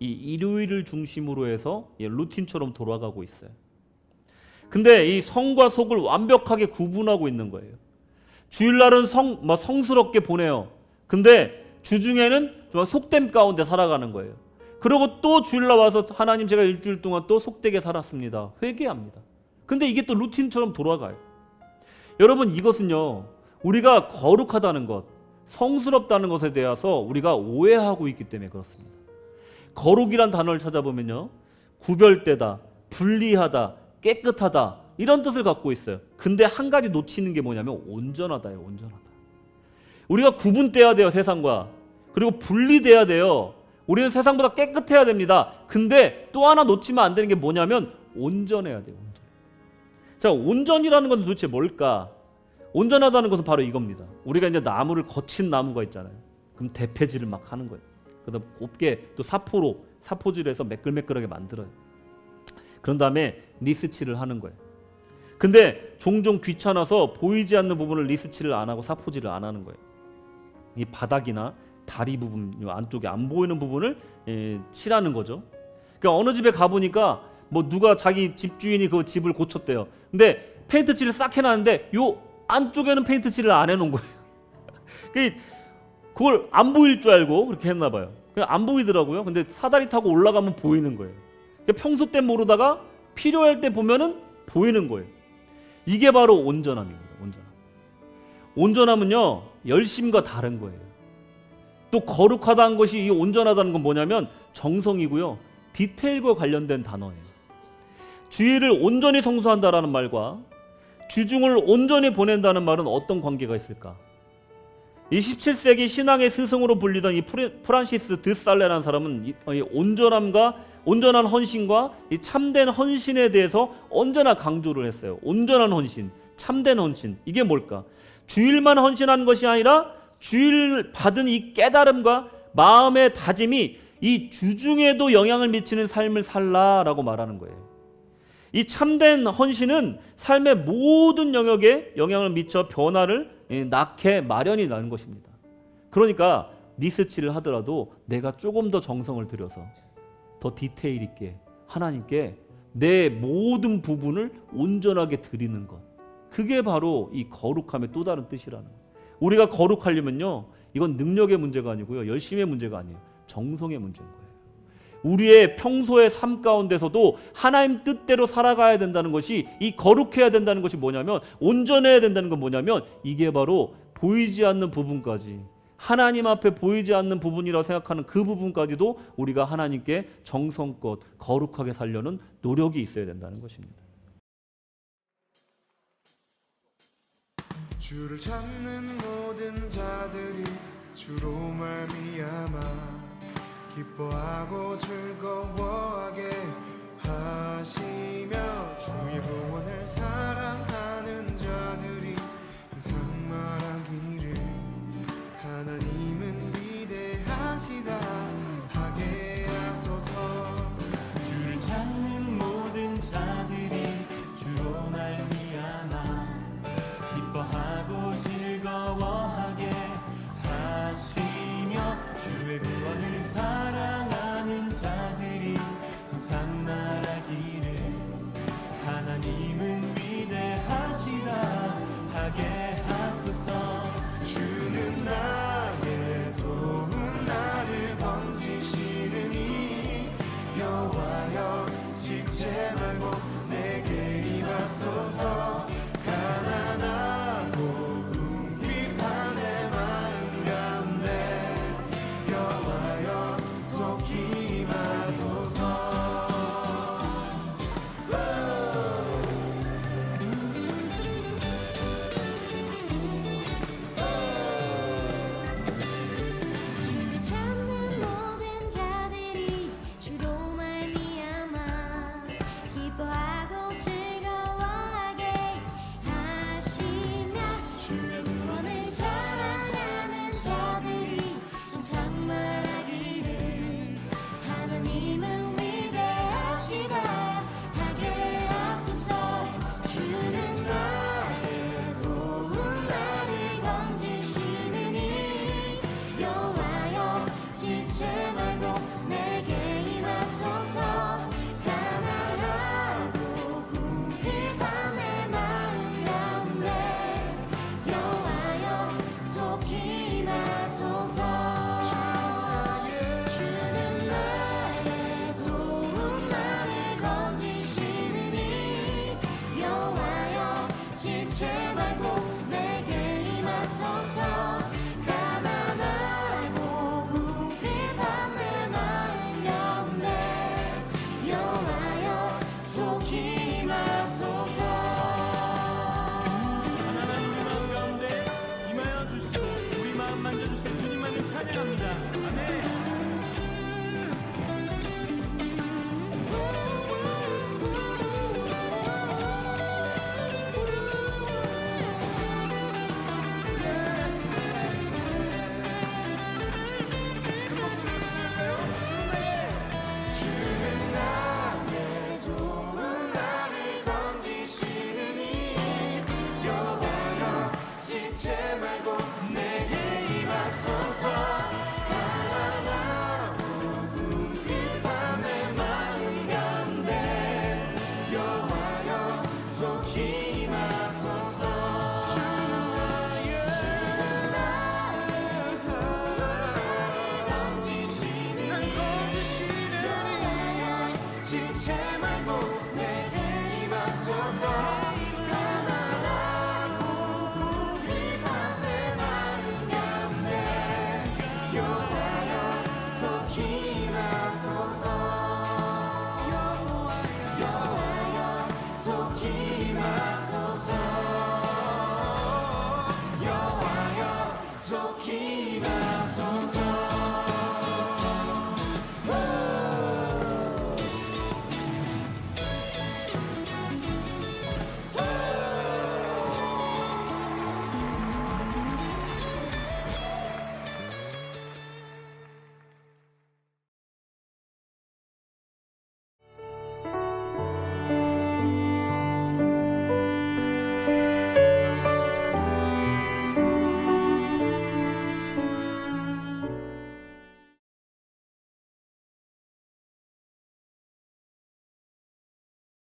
이 일요일을 중심으로 해서 예, 루틴처럼 돌아가고 있어요. 근데 이 성과 속을 완벽하게 구분하고 있는 거예요. 주일날은 성, 뭐 성스럽게 보내요. 근데 주중에는 속됨 가운데 살아가는 거예요. 그리고 또 주일날 와서 하나님 제가 일주일 동안 또 속되게 살았습니다. 회개합니다. 근데 이게 또 루틴처럼 돌아가요. 여러분 이것은요. 우리가 거룩하다는 것, 성스럽다는 것에 대해서 우리가 오해하고 있기 때문에 그렇습니다. 거룩이란 단어를 찾아보면요. 구별되다, 분리하다, 깨끗하다 이런 뜻을 갖고 있어요. 근데 한 가지 놓치는 게 뭐냐면 온전하다예요. 온전하다. 우리가 구분돼야 돼요. 세상과. 그리고 분리돼야 돼요. 우리는 세상보다 깨끗해야 됩니다. 근데 또 하나 놓치면 안 되는 게 뭐냐면 온전해야 돼요. 온전. 자, 온전이라는 건 도대체 뭘까? 온전하다는 것은 바로 이겁니다. 우리가 이제 나무를 거친 나무가 있잖아요. 그럼 대패질을 막 하는 거예요. 그다음 곱게 또 사포로 사포질해서 매끌매끌하게 만들어요. 그런 다음에 리스칠을 하는 거예요. 근데 종종 귀찮아서 보이지 않는 부분을 리스칠을 안 하고 사포질을 안 하는 거예요. 이 바닥이나 다리 부분, 요 안쪽에 안 보이는 부분을 예, 칠하는 거죠. 그러니까 어느 집에 가 보니까 뭐 누가 자기 집 주인이 그 집을 고쳤대요. 근데 페인트 칠을 싹 해놨는데 요 안쪽에는 페인트 칠을 안 해놓은 거예요. 그 그걸 안 보일 줄 알고 그렇게 했나 봐요. 그냥 안 보이더라고요. 근데 사다리 타고 올라가면 보이는 거예요. 그러니까 평소 때 모르다가 필요할 때 보면은 보이는 거예요. 이게 바로 온전함입니다. 온전함. 온전함은요 열심과 다른 거예요. 또 거룩하다는 것이 이 온전하다는 건 뭐냐면 정성이고요 디테일과 관련된 단어예요. 주일을 온전히 성수한다라는 말과 주중을 온전히 보낸다는 말은 어떤 관계가 있을까? 이 17세기 신앙의 스승으로 불리던 이 프란시스 드 살레라는 사람은 이, 이 온전함과 온전한 헌신과 이 참된 헌신에 대해서 언제나 강조를 했어요. 온전한 헌신, 참된 헌신 이게 뭘까? 주일만 헌신하는 것이 아니라 주일 받은 이 깨달음과 마음의 다짐이 이 주중에도 영향을 미치는 삶을 살라라고 말하는 거예요. 이 참된 헌신은 삶의 모든 영역에 영향을 미쳐 변화를 예, 낳게 마련이 나는 것입니다. 그러니까 니스치를 하더라도 내가 조금 더 정성을 들여서 더 디테일 있게 하나님께 내 모든 부분을 온전하게 드리는 것. 그게 바로 이 거룩함의 또 다른 뜻이라는 거예요. 우리가 거룩하려면요. 이건 능력의 문제가 아니고요. 열심의 문제가 아니에요. 정성의 문제인 거예요. 우리의 평소의 삶 가운데서도 하나님 뜻대로 살아가야 된다는 것이 이 거룩해야 된다는 것이 뭐냐면 온전해야 된다는 건 뭐냐면 이게 바로 보이지 않는 부분까지 하나님 앞에 보이지 않는 부분이라고 생각하는 그 부분까지도 우리가 하나님께 정성껏 거룩하게 살려는 노력이 있어야 된다는 것입니다. 주를 찾는 모든 자들이 주로 말미암아 기뻐하고 즐거워 인도하여 지체 말고 내게 임하소서. keep keep out.